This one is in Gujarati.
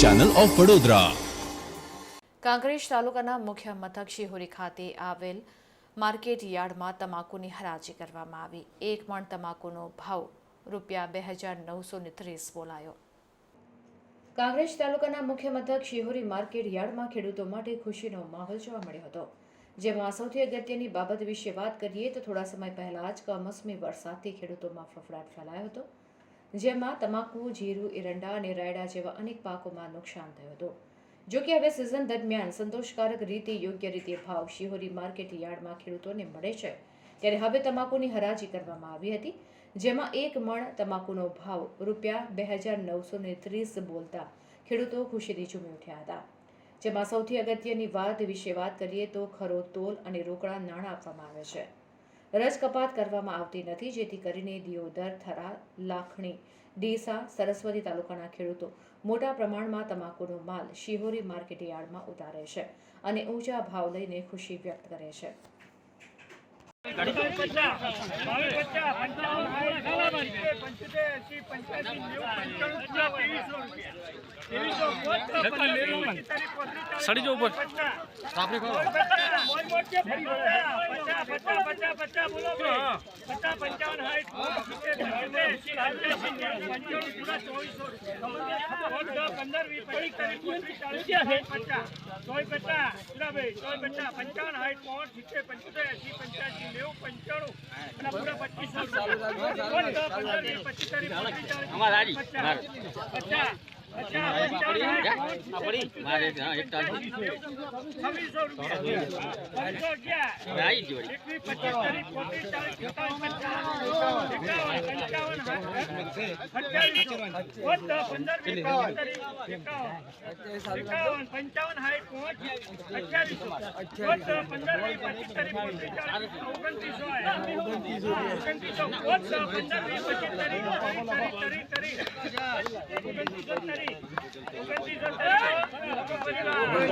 ચેનલ ઓફ વડોદરા કાંકરેજ તાલુકાના મુખ્ય મથક શિહોરી ખાતે આવેલ માર્કેટ યાર્ડમાં તમાકુની હરાજી કરવામાં આવી. એક મણ તમાકુનો ભાવ રૂપિયા બે હજાર નવસો ને ત્રીસ બોલાયો. કાંકરેજ તાલુકાના મુખ્ય મથક શિહોરી માર્કેટ યાર્ડમાં ખેડૂતો માટે ખુશીનો માહોલ જોવા મળ્યો હતો. જેમાં સૌથી અગત્યની બાબત વિશે વાત કરીએ તો થોડા સમય પહેલા જ કમોસમી વરસાદથી ખેડૂતોમાં ફફડાટ ફેલાયો હતો. જેમાં તમાકુ, જીરું, એરંડા અને રાયડા જેવા અનેક પાકોમાં નુકસાન થયું હતું. જો કે હવે સિઝન દરમિયાન સંતોષકારક રીતે, યોગ્ય રીતે ભાવ શિહોરી માર્કેટ યાર્ડમાં ખેડૂતોને મળે છે. ત્યારે હવે તમાકુની હરાજી કરવામાં આવી હતી, જેમાં એક મણ તમાકુનો ભાવ રૂપિયા બે હજાર નવસો ને ત્રીસ બોલતા ખેડૂતો ખુશીથી ઝૂમી ઉઠ્યા હતા. જેમાં સૌથી અગત્યની વાત વિશે વાત કરીએ તો ખરો તોલ અને રોકડા નાણાં આપવામાં આવે છે. રજ કપાત કરવામાં આવતી નથી, જેથી કરીને દિયોદર થરા લાખણી, ડીસા, સરસ્વતી તાલુકાના ખેડૂતો મોટા પ્રમાણમાં તમાકુનો માલ શિહોરી માર્કેટ યાર્ડમાં ઉતારે છે અને ઊંચા ભાવ લઈને ખુશી વ્યક્ત કરે છે. સડી જો ઉપર. પંચાવન હાઈટ પોઈન્ટ સિત્તેર પંચોતેર એસી પંચ્યાસી નેવું પંચાણું અને પૂરા પચીસો પચીસ તારીખ પચીસ પચાસ પચાસ अच्छा अच्छा પંચાવન હાઈટ પહોંચ અઠ્યાવીસ પંદર પંદર ઓગણત્રીસો તારીખ